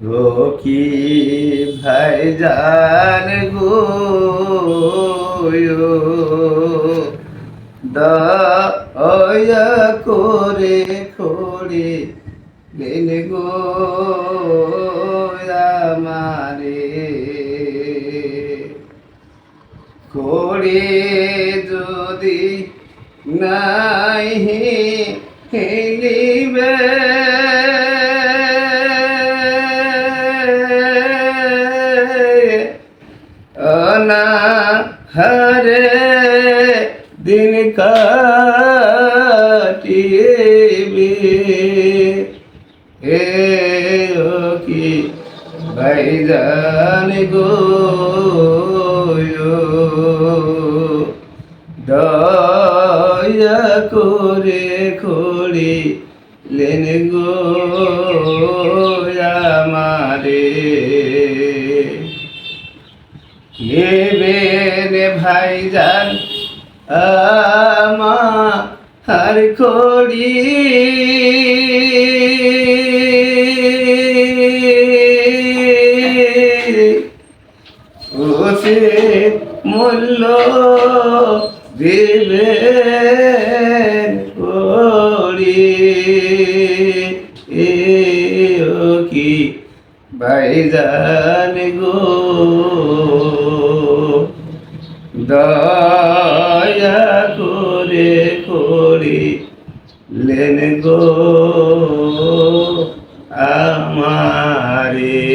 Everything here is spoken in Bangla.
কি ভাইজান গো দয়া করে খড়ি লেন গো আমারে। খড়ি যদি নাই অনা হরে দিন এ ও কি ভাইজান গো দয়া করে খড়ি লেন গো আমারে নেবেন ভাইজান আমার খড়ি। ওসে মূল্য দেবেন করি এ কি ভাইজান গো। দয়া করে করি লেন গো আমারে।